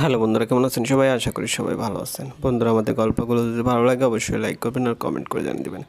Hello বন্ধুরা, কেমন আছেন সবাই? আশা করি সবাই ভালো আছেন। বন্ধুরা, আমাদের গল্পগুলো যদি ভালো লাগে, অবশ্যই লাইক করবেন আর কমেন্ট করে জানিয়ে দেবেন।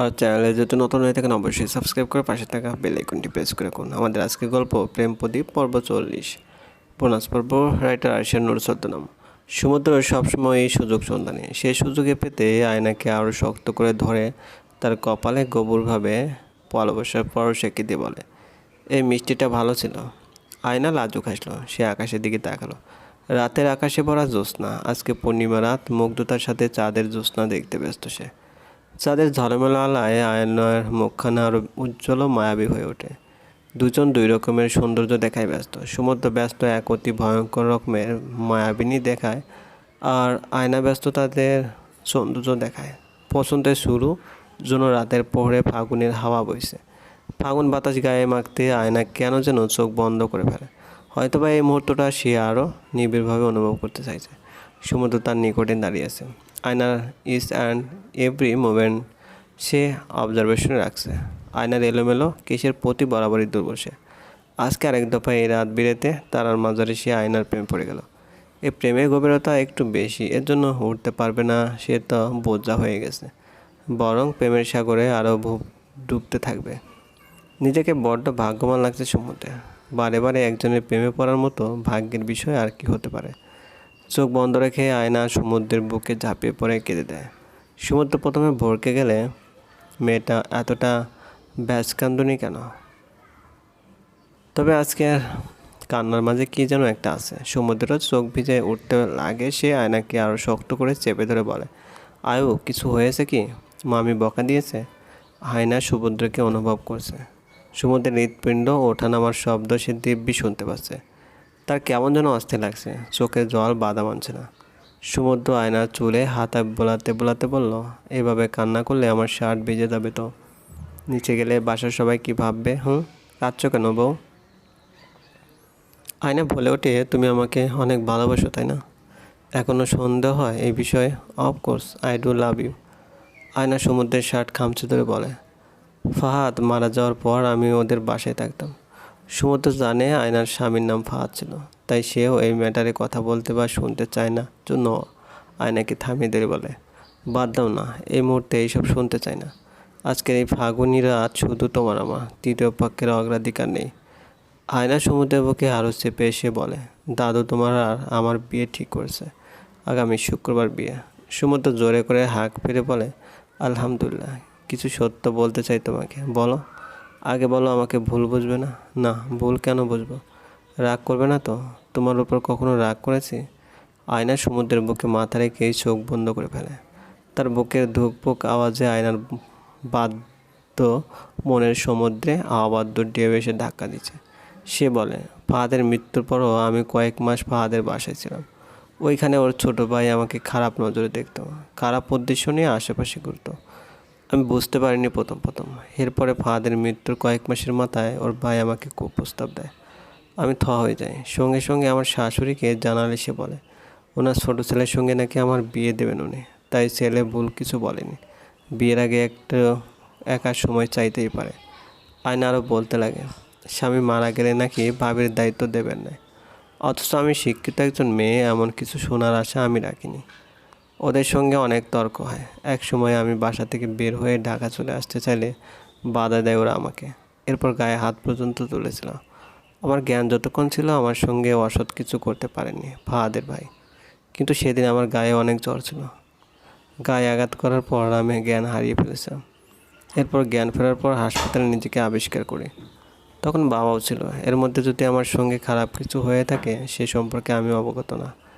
আর চ্যানেলে যদি নতুন হয়ে থাকেন, অবশ্যই সাবস্ক্রাইব করে পাশে থাকা বেল আইকনটি প্রেস করে রাখুন। আমাদের আজকের গল্প, প্রেম প্রদীপ, পর্ব চল্লিশ। বোনাস পর্ব রাইটার আরশান নুর ছদ্মনাম সমুদ্র সবসময় সুযোগ সন্ধানে। সেই সুযোগে পেতে আয়নাকে আরও শক্ত করে ধরে তার কপালে গভীরভাবে ভালোবাসার পরশ এঁকে দিয়ে বলে, এই মিষ্টিটা ভালো ছিল। আয়না লাজুক হাসলো। সে আকাশের দিকে তাকালো। রাতের আকাশে ভরা জ্যোৎস্না। আজকে পূর্ণিমা রাত। মুগ্ধতার সাথে চাঁদের জ্যোৎস্না দেখতে ব্যস্ত সে। চাঁদের ঝলমেলো আলায় আয়নার মুখখানা আরও উজ্জ্বল মায়াবী হয়ে ওঠে। দুজন দুই রকমের সৌন্দর্য দেখায় ব্যস্ত। সমুদ্র ব্যস্ত, এক অতি ভয়ঙ্কর রকমের মায়াবিনী দেখায় আর আয়না ব্যস্ত তাদের সৌন্দর্য দেখায়। পছন্দের শুরু জন্য রাতের পোহরে ফাগুনের হাওয়া বইছে। ফাগুন বাতাস গায়ে মাখতে আয়না কেন যেন চোখ বন্ধ করে ফেলে। হয়তোবা এই মুহূর্তটা সে আরও নিবিড়ভাবে অনুভব করতে চাইছে। সমুদ্র তার নিকটে দাঁড়িয়ে আছে। আয়নার ইস অ্যান্ড এভরি মুভমেন্ট সে অবজারভেশনে রাখছে। আয়নার এলোমেলো কেসের প্রতি বরাবরই দুর্বল সে। আজকে আরেক দফায় এই রাত বিরেতে তারার মাঝারে সে আয়নার প্রেম পড়ে গেল। এই প্রেমের গভীরতা একটু বেশি, এর জন্য উঠতে পারবে না সে তো বোঝা হয়ে গেছে। বরং প্রেমের সাগরে আরও ডুবতে থাকবে। নিজেকে বড্ড ভাগ্যবান লাগছে সমুদ্রে বারে বারে একজনের প্রেমে পড়ার মতো ভাগ্যের বিষয় আর কি হতে পারে? চোখ বন্ধ রেখে আয়না সমুদ্রের বুকে ঝাঁপিয়ে পড়ে কেঁদে দেয়। সমুদ্র প্রথমে ভরকে গেলে, মেয়েটা এতটা ব্যাসকান্দনি কেন? তবে আজকে আর কান্নার মাঝে কী যেন একটা আছে। সমুদ্রেরও চোখ ভিজে উঠতে লাগে, সে আয়নাকে আরও শক্ত করে চেপে ধরে বলে, আয়ু, কিছু হয়েছে কি? মামি বকা দিয়েছে? আয়না সমুদ্রকে অনুভব করছে। সমুদ্রের হৃৎপিণ্ড ওঠানামার শব্দ সে দিব্যি শুনতে পাচ্ছে। তার কেমন যেন অস্থির লাগছে। চোখে জল বাধা মানছে না। সমুদ্র আয়নার চুলে হাতা বোলাতে বোলাতে বলল, এভাবে কান্না করলে আমার শার্ট ভিজে যাবে তো। নিচে গেলে বাসার সবাই কি ভাববে, হুম? কাঁদছো কেন বউ? আয়না বলে ওঠে, তুমি আমাকে অনেক ভালোবাসো, তাই না? এখনও সন্দেহ হয় এই বিষয়ে? Of course I do love you Ayna সমুদ্রের শার্ট খামচে ধরে বলে ফাহাদ মারা যাওয়ার পর আমি ওদের বাসায় থাকতাম। সমুদ্র জানে আয়নার স্বামীর নাম ফাহাদ ছিল, তাই সেও এই ম্যাটারে কথা বলতে বা শুনতে চায় না। জন্য আয়নাকে থামিয়ে ধরে বলে, বাদ দাও না, এই মুহূর্তে এইসব শুনতে চায় না। আজকের এই ফাগুনি রাত শুধু তোমার আমার তৃতীয় পক্ষের অগ্রাধিকার নেই। আয়না সমুদ্রের বুকে আরও চেপে এসে বলে, দাদু, তোমার আর আমার বিয়ে ঠিক করেছে, আগামী শুক্রবার বিয়ে। সমুদ্র জোরে করে হাঁক ফিরে বলে, আলহামদুলিল্লাহ কিছু সত্য বলতে চাই তোমাকে। বলো। আগে বলো, আমাকে ভুল বুঝবে না? না, ভুল কেন বুঝব? রাগ করবে না তো? তোমার উপর কখনো রাগ করেছি? আয়না সমুদ্রের বুকে মাথা রেখেই চোখ বন্ধ করে ফেলে। তার বুকের ধুকপুক আওয়াজে আয়নার বাদ্য মনের সমুদ্রে আবাদ্য ঢেউ এসে ধাক্কা দিচ্ছে। সে বলে, ফাহাদের মৃত্যুর পরও আমি কয়েক মাস ফাহাদের বাসায় ছিলাম। ওইখানে ওর ছোটো ভাই আমাকে খারাপ নজরে দেখতো। খারাপ উদ্দেশ্য নিয়ে আশেপাশে ঘুরতো। আমি বুঝতে পারিনি প্রথম প্রথম। এরপরে ফাহাদের মৃত্যুর কয়েক মাসের মাথায় ওর ভাই আমাকে প্রস্তাব দেয়। আমি থ হয়ে যাই। সঙ্গে সঙ্গে আমার শাশুড়িকে জানালে সে বলে, ওনার ছোটো ছেলের সঙ্গে নাকি আমার বিয়ে দেবেন উনি। তাই ছেলে ভুল কিছু বলেনি। বিয়ের আগে একটা একার সময় চাইতেই পারে। আয়না আরও বলতে লাগে, স্বামী মারা গেলে নাকি ভাবির দায়িত্ব দেবেন না। অথচ আমি শিক্ষিত একজন মেয়ে, এমন কিছু শোনার আশা আমি রাখিনি। ওদের সঙ্গে অনেক তর্ক হয়। এক সময় আমি বাসা থেকে বের হয়ে ঢাকা চলে আসতে চাইলে বাধা দেয় ওরা আমাকে। এরপর গায়ে হাত পর্যন্ত তুলেছিল আমার জ্ঞান যতক্ষণ ছিল আমার সঙ্গে অসৎ কিছু করতে পারেনি ফাহাদের ভাই। কিন্তু সেদিন আমার গায়ে অনেক জ্বর ছিল। গায়ে আঘাত করার পর আমি জ্ঞান হারিয়ে ফেলেছিলাম। এরপর জ্ঞান ফেরার পর হাসপাতালে নিজেকে আবিষ্কার করি। তখন বাবাও ছিল। এর মধ্যে যদি আমার সঙ্গে খারাপ কিছু হয়ে থাকে, সে সম্পর্কে আমি অবগত না।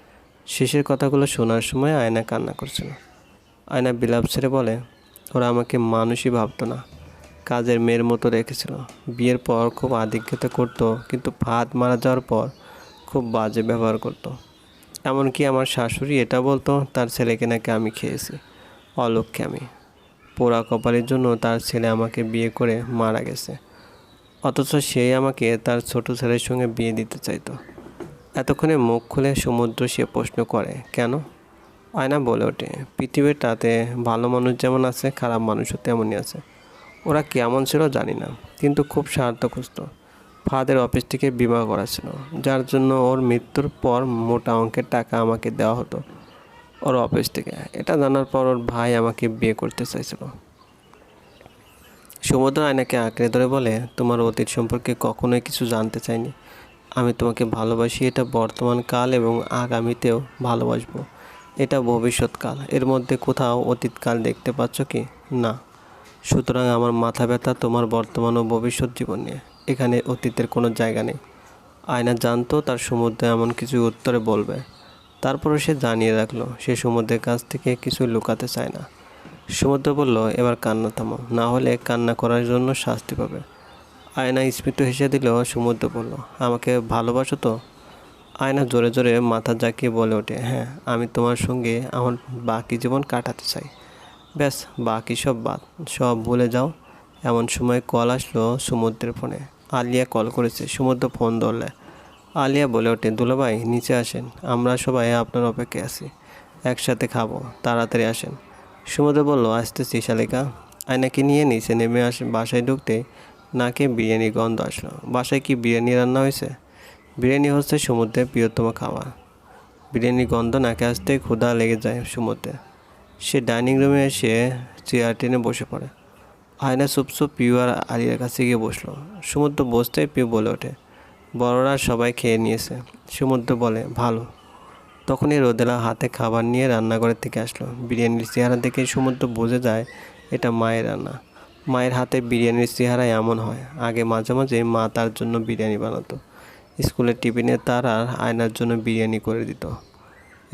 শেষের কথাগুলো শোনার সময় আয়না কান্না করছিল। আয়না বিলাপ ছেড়ে বলে, ওরা আমাকে মানুষই ভাবতো না। কাজের মেয়ের মতো রেখেছিল। বিয়ের পর খুব আধিক্যতা করতো, কিন্তু ভাত মারা যাওয়ার পর খুব বাজে ব্যবহার করতো। এমনকি আমার শাশুড়ি এটা বলতো, তার ছেলেকে নাকি আমি খেয়েছি। অলক্ষে আমি। পোড়া কপালের জন্য তার ছেলে আমাকে বিয়ে করে মারা গেছে। অথচ সেই আমাকে তার ছোট ছেলের সঙ্গে বিয়ে দিতে চাইতো। এতক্ষণে মুখ খুলে সমুদ্র সে প্রশ্ন করে, কেন? আয়না বলে ওঠে পৃথিবীটাতে ভালো মানুষ যেমন আছে, খারাপ মানুষও তেমনই আছে। ওরা কেমন ছিল জানি না, কিন্তু খুব স্বার্থ খুঁজত ফাদের অফিস থেকে বিমা করাছিল যার জন্য ওর মৃত্যুর পর মোটা অঙ্কের টাকা আমাকে দেওয়া হতো ওর অফিস থেকে। এটা জানার পর ওর ভাই আমাকে বিয়ে করতে চাইছিল। সমুদ্র আয়নাকে আঁকড়ে ধরে বলে, তোমার অতীত সম্পর্কে কখনোই কিছু জানতে চাইনি। আমি তোমাকে ভালোবাসি, এটা বর্তমান কাল এবং আগামীতেও ভালোবাসবো। এটা ভবিষ্যৎকাল এর মধ্যে কোথাও অতীতকাল দেখতে পাচ্ছ কি? না। সুতরাং আমার মাথা ব্যথা তোমার বর্তমান ও ভবিষ্যৎ জীবন নিয়ে। এখানে অতীতের কোনো জায়গা নেই। আয়না জানতো, তার সমুদ্রে এমন কিছু উত্তরে বলবে। তারপরে সে জানিয়ে রাখল, সে সমুদ্রের কাছ থেকে কিছু লুকাতে চায় না। সমুদ্র বলল, এবার কান্না থামো না হলে কান্না করার জন্য শাস্তি পাবে। আয়না স্মিত হেসে দিল সমুদ্র বলল, আমাকে ভালোবাসো তো? আয়না জোরে জোরে মাথা জাকিয়ে বলে ওঠে হ্যাঁ আমি তোমার সঙ্গে আমার বাকি জীবন কাটাতে চাই। ব্যাস, বাকি সব বাদ, সব ভুলে যাও। এমন সময় কল আসলো সমুদ্রের ফোনে। আলিয়া কল করেছে সমুদ্র ফোন ধরলে। আলিয়া বলে ওঠে দুলাভাই নিচে আসেন, আমরা সবাই আপনার অপেক্ষায় আছি, একসাথে খাব, তাড়াতাড়ি আসেন। সমুদ্র বলল, আসতেছি শালিকা। আয়নাকে নিয়ে নিচে নেমে আসে বাসায় ঢুকতে নাকে বিরিয়ানি গন্ধ আসলো। বাসায় কি বিরিয়ানি রান্না হয়েছে? বিরিয়ানি হচ্ছে সমুদ্রের প্রিয়তম খাবার। বিরিয়ানি গন্ধ নাকে আসতে ক্ষুধা লেগে যায় সমুদ্রে। সে ডাইনিং রুমে এসে চেয়ার টেনে বসে পড়ে। আয়না চুপচুপ পিউ আর আলিয়ার কাছে গিয়ে বসল। সমুদ্র বসতেই পিউ বলে ওঠে, বড়রা সবাই খেয়ে নিয়েছে। সমুদ্র বলে, ভালো। তখনই রোদেলা হাতে খাবার নিয়ে রান্নাঘরের থেকে আসলো। বিরিয়ানির চেহারা দেখে সমুদ্র বোঝে যায় এটা মায়ের রান্না। মায়ের হাতে বিরিয়ানির চেহারা এমন হয়। আগে মাঝে মাঝে মা তার জন্য বিরিয়ানি বানাতো। স্কুলের টিফিনে তার আর আয়নার জন্য বিরিয়ানি করে দিত।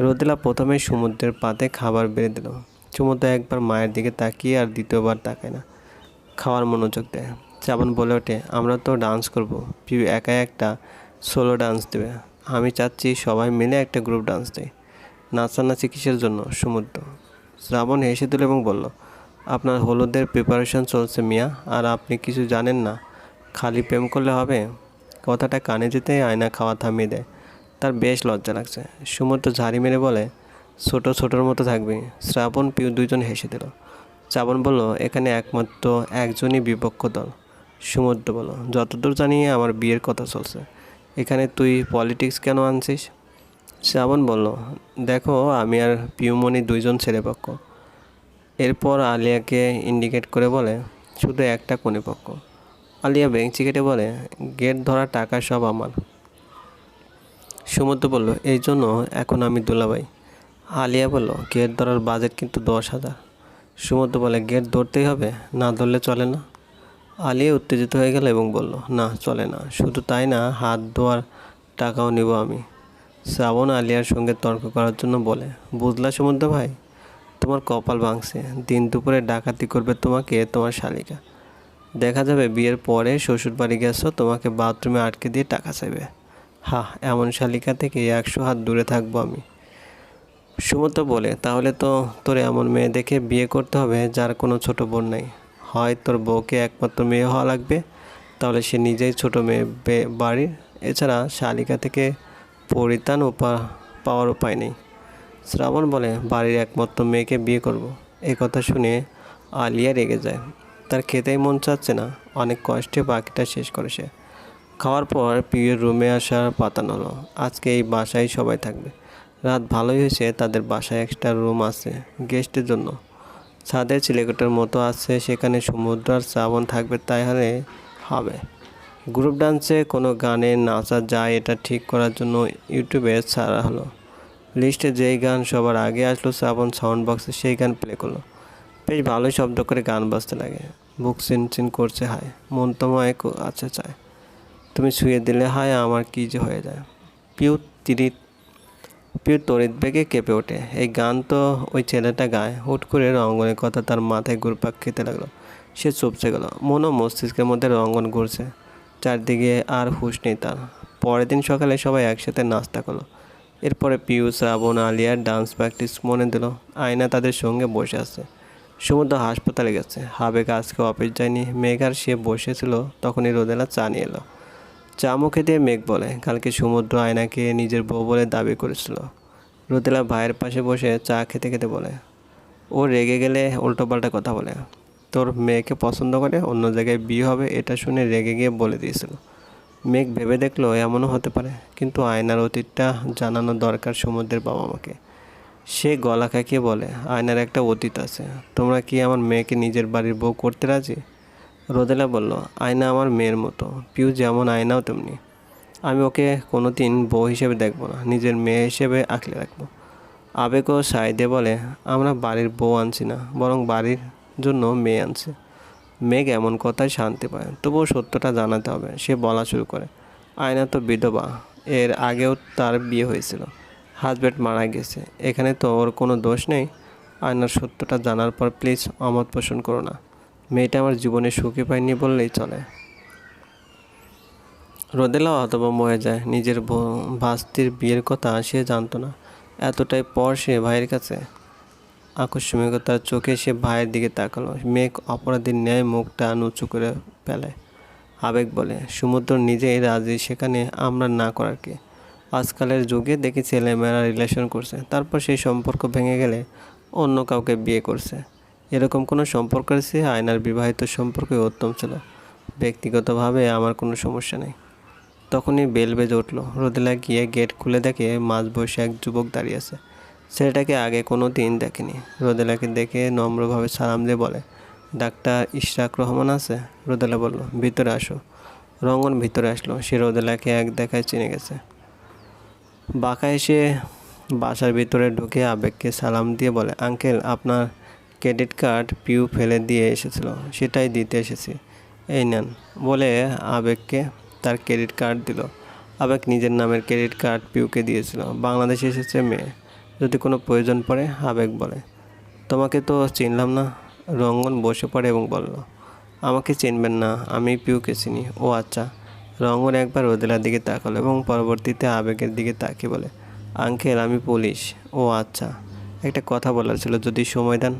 রোদেলা প্রথমে সমুদ্রের পাতে খাবার বেড়ে দিল। সমুদ্র একবার মায়ের দিকে তাকিয়ে আর দ্বিতীয়বার তাকায় না। খাওয়ার মনোযোগ দেয়। চাবন বলে ওঠে, আমরা তো ডান্স করব। পিউ একা একটা সোলো ডান্স দেবে। আমি চাচ্ছি সবাই মিলে একটা গ্রুপ ডান্স দেয় নাচানাচি কিসের জন্য? সমুদ্র। শ্রাবণ হেসে দিল এবং বলল আপনার হলুদের প্রিপারেশন চলছে মিয়া, আর আপনি কিছু জানেন না। খালি প্রেম করলে হবে? কথাটা কানে যেতে আয়না খাওয়া থামিয়ে দেয়। তার বেশ লজ্জা লাগছে। সমুদ্র ঝাড়ি মেরে বলে, ছোট ছোটোর মতো থাকবে। শ্রাবণ পিউ দুইজন হেসে দিল। শ্রাবণ বলল, এখানে একমাত্র একজনই বিপক্ষ দল। সমুদ্র বলো যতদূর জানি আমার বিয়ের কথা চলছে। এখানে তুই পলিটিক্স কেন আনছিস? শ্রাবণ বলল, দেখো, আমি আর পিউমণি দুইজন ছেলেপক্ষ। এরপর আলিয়াকে ইন্ডিকেট করে বলে, শুধু একটা পক্ষ। আলিয়া বেঞ্চি কেটে বলে, গেট ধরা টাকা সব আমার। সমুদ্র বলল, এই জন্য এখন আমি দুলাভাই। আলিয়া বলল, গেট ধরার বাজেট কিন্তু দশ হাজার। সমুদ্র বলে, গেট ধরতেই হবে, না ধরলে চলে না। আলিয়া উত্তেজিত হয়ে গেল এবং বলল, না, চলে না, শুধু তাই না, হাত ধোয়ার টাকাও নেব আমি। শ্রাবণ আলিয়ার সঙ্গে তর্ক করার জন্য বলে, বুঝলা সমুদ্র ভাই? তোমার কপাল ভাঙছে। দিন দুপুরে ডাকাতি করবে তোমাকে, তোমার শালিকা। দেখা যাবে বিয়ের পরে শ্বশুর বাড়ি গেছো, তোমাকে বাথরুমে আটকে দিয়ে টাকা চাইবে। হা এমন শালিকা থেকে একশো হাত দূরে থাকব আমি। সুমন্ত বলে, তাহলে তো তোর এমন মেয়ে দেখে বিয়ে করতে হবে, যার কোনো ছোট বোন নেই। হয় তোর বউকে একমাত্র মেয়ে হওয়া লাগবে, তাহলে সে নিজেই ছোট মেয়ে বাড়ির। এছাড়া শালিকা থেকে পরিত্রাণ পাওয়ার উপায় নেই। শ্রাবণ বলে বাড়ির একমাত্র মেয়েকে বিয়ে করব। এই কথা শুনে আলিয়া রেগে যায়। তার খেতেই মন চাচ্ছে না। অনেক কষ্টে বাকিটা শেষ করে সে। খাওয়ার পর পিউর রুমে আসার পাতান হলো আজকে এই বাসায় সবাই থাকবে। রাত ভালোই হয়েছে, তাদের বাসায় একটা রুম আছে গেস্টের জন্য। ছাদের চিলেকোটার মতো আছে, সেখানে সমুদ্র আর শ্রাবণ থাকবে, তাই হলে হবে। গ্রুপ ডান্সে কোনো গানে নাচা যায়, এটা ঠিক করার জন্য ইউটিউবে ছাড়া হলো। লিস্টে যেই গান সবার আগে আসলো, শ্রাবণ সাউন্ড বক্সে সেই গান প্লে করল। বেশ ভালোই শব্দ করে গান বাজতে লাগে। বুক চিন চিন করছে, হায়। মন তোমায় আছে চায়। তুমি শুয়ে দিলে, হায়, আমার কী যে হয়ে যায়। পিউ তিরিত, পিউ তরিত বেগে কেঁপে ওঠে। এই গান তো ওই ছেলেটা গায়। হুট করে রঙ্গনের কথা তার মাথায় ঘুরপাক খেতে লাগল। সে চুপসে গেল। মন ও মস্তিষ্কের মধ্যে রঙ্গন ঘুরছে। চারদিকে আর হুশ নেই তার। পরের দিন সকালে সবাই একসাথে নাস্তা করল। এরপরে পিউ, শ্রাবণ আলিয়ার ডান্স প্র্যাকটিস মনে দিল। আয়না তাদের সঙ্গে বসে আছে। সমুদ্র হাসপাতালে গেছে। হাবেক আজকে অফিস যায়নি। মেঘার সে বসেছিল। তখনই রোদেলা চা নিয়ে এলো। চা মুখে দিয়ে মেঘ বলে, কালকে সমুদ্র আয়নাকে নিজের বউ বলে দাবি করেছিল। রোদেলা ভাইয়ের পাশে বসে চা খেতে খেতে বলে, ও রেগে গেলে উল্টোপাল্টা কথা বলে। তোর মেয়েকে পছন্দ করে অন্য জায়গায় বিয়ে হবে, এটা শুনে রেগে গিয়ে বলে দিয়েছিল। মেঘ ভেবে দেখল এমনও হতে পারে, কিন্তু আয়নার অতীতটা জানানো দরকার সমুদ্রের বাবা মাকে। সে গলা কাকিয়ে বলে, আয়নার একটা অতীত আছে, তোমরা কি আমার মেয়েকে নিজের বাড়ির বউ করতে রাজি? রোদেলা বলল, আয়না আমার মেয়ের মতো, পিউ যেমন আয়নাও তেমনি। আমি ওকে কোনো দিন বউ হিসেবে দেখব না, নিজের মেয়ে হিসেবে আঁকলে রাখব। আবেগও সাইদে বলে, আমরা বাড়ির বউ আনছি না, বরং বাড়ির জন্য মেয়ে আনছি। মেঘ এমন কথায় শান্তি পায়, তবুও সত্যটা জানাতে হবে, সে বলা শুরু করে। আয়না তো বিধবা, এর আগেও তার বিয়ে হয়েছিল। হাজব্যান্ড মারা গেছে, এখানে তো ওর কোনো দোষ নেই। আয়নার সত্যটা জানার পর প্লিজ অমত পোষণ করো না। মেয়েটা আমার জীবনে সুখী পায়নি বললেই চলে। রোদেলাও হতভম্ব হয়ে যায়, নিজের ভাস্তির বিয়ের কথা সে জানতো না। এতটাই পর সে ভাইয়ের কাছে আকস্মিকতার চোখে সে ভাইয়ের দিকে তাকালো। মেঘ অপরাধীর ন্যায় মুখটা নুচু করে ফেলে। আবেগ বলে, সমুদ্র নিজেই রাজি, সেখানে আমরা না করার কি? আজকালের যুগে দেখি ছেলেমেয়েরা রিলেশন করছে, তারপর সেই সম্পর্ক ভেঙে গেলে অন্য কাউকে বিয়ে করছে। এরকম কোনো সম্পর্কের চেয়ে আয়নার বিবাহিত সম্পর্কই উত্তম ছিল। ব্যক্তিগতভাবে আমার কোনো সমস্যা নেই। তখনই বেল বেজে উঠল। রোদেলা গিয়ে গেট খুলে দেখে মাঝ বসে এক যুবক দাঁড়িয়ে আছে। ছেলেটাকে আগে কোনো দিন দেখেনি। রোদেলাকে দেখে নম্রভাবে সালাম দিয়ে বলে, ডাক্তার ইশরাক রহমান আছে? রোদেলা বলল, ভিতরে আসো। রঙ্গন ভিতরে আসলো। সে রোদেলাকে এক দেখায় চিনে গেছে। বাঁকা এসে বাসার ভিতরে ঢুকে আবেগকে সালাম দিয়ে বলে, আঙ্কেল, আপনার ক্রেডিট কার্ড পিউ ফেলে দিয়ে এসেছিল, সেটাই দিতে এসেছি। এই নেন। বলে আবেগকে তার ক্রেডিট কার্ড দিল। আবেগ নিজের নামের ক্রেডিট কার্ড পিউকে দিয়েছিল। বাংলাদেশে এসেছে মেয়ে। যদি কোনো প্রয়োজন পড়ে, আবেগ বলে। তোমাকে তো চিনলাম না, রঙ্গন বসে পড়ে এবং বলল, আমাকে চিনবেন না, আমি পিউকে চিনি। ও আচ্ছা। রঙ্গন একবার রোদেলার দিকে তাকালো এবং পরবর্তীতে আবেগের দিকে তাকিয়ে বলে, আঙ্কেল, আমি পুলিশ। ও আচ্ছা। একটা কথা বলার ছিল, যদি সময় দেন।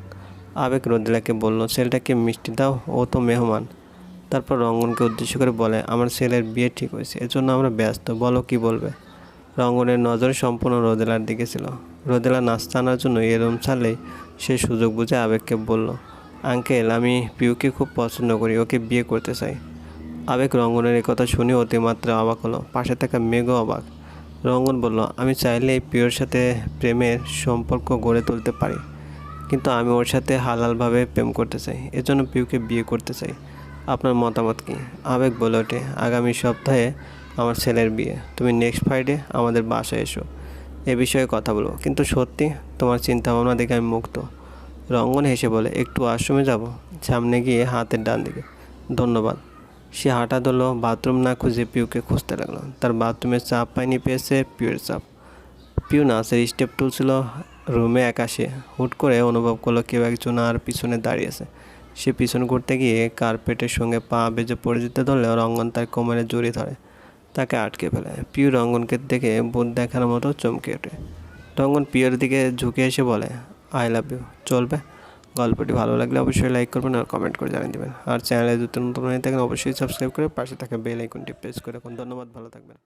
আবেগ রোদেলাকে বলল, ছেলেটাকে মিষ্টি দাও, ও তো মেহমান। তারপর রঙ্গনকে উদ্দেশ্য করে বলে, আমার ছেলের বিয়ে ঠিক হয়েছে, এজন্য আমরা ব্যস্ত, বলো কি বলবে? রঙ্গনের নজর সম্পূর্ণ রোদেলার দিকে ছিল। রোদেলা নাস্তা আনার জন্য এ রুম ছাড়লেই সে সুযোগ বুঝে আবেগকে বলল, আঙ্কেল, আমি পিউকে খুব পছন্দ করি, ওকে বিয়ে করতে চাই। আবেগ রঙ্গনের কথা শুনে অতিমাত্রা অবাক হলো। পাশে থাকা মেঘও অবাক। রঙ্গন বলল, আমি চাইলে এই পিওর সাথে প্রেমের সম্পর্ক গড়ে তুলতে পারি, কিন্তু আমি ওর সাথে হালালভাবে প্রেম করতে চাই, এজন্য পিউকে বিয়ে করতে চাই। আপনার মতামত কি? আবেগ বলে ওঠে। আগামী সপ্তাহে আমার ছেলের বিয়ে। তুমি নেক্সট ফ্রাইডে আমাদের বাসায় এসো। এ বিষয়ে কথা বলব। কিন্তু সত্যি তোমার চিন্তা ভাবনা দেখে আমি মুক্ত। রঙ্গন হেসে বলে, একটু আশ্রমে যাব? সামনে গিয়ে হাতের ডান দিকে। ধন্যবাদ। সে হাঁটা ধরলো, বাথরুম না খুঁজে পিউকে খুঁজতে লাগল। তার বাথরুমের চাপ পায়নি পেয়েছে পিউর চাপ। পিউ নাচের স্টেপ তুলছিল রুমে একাশে। হুট করে অনুভব করল কেউ একজন আর পিছনে দাঁড়িয়েছে সে পিছন করতে গিয়ে কার্পেটের সঙ্গে পা বেজে পড়ে যেতে ধরলে রঙ্গন তার কোমরে জড়িয়ে ধরে। তাকে আটকে ফেলায় পিউ রঙ্গনকে দেখে বোন দেখার মতো চমকে ওঠে। রঙ্গন পিওর দিকে ঝুঁকে এসে বলে, আই লাভ ইউ, চলবে। গল্পটি ভালো লাগলে অবশ্যই লাইক করবেন আর কমেন্ট করে জানিয়ে দেবেন। আর চ্যানেলে যদি নতুন হয়ে থাকেন, অবশ্যই সাবস্ক্রাইব করে পাশে থাকা বেল আইকনটি প্রেস করে রাখুন। ধন্যবাদ, ভালো থাকবেন।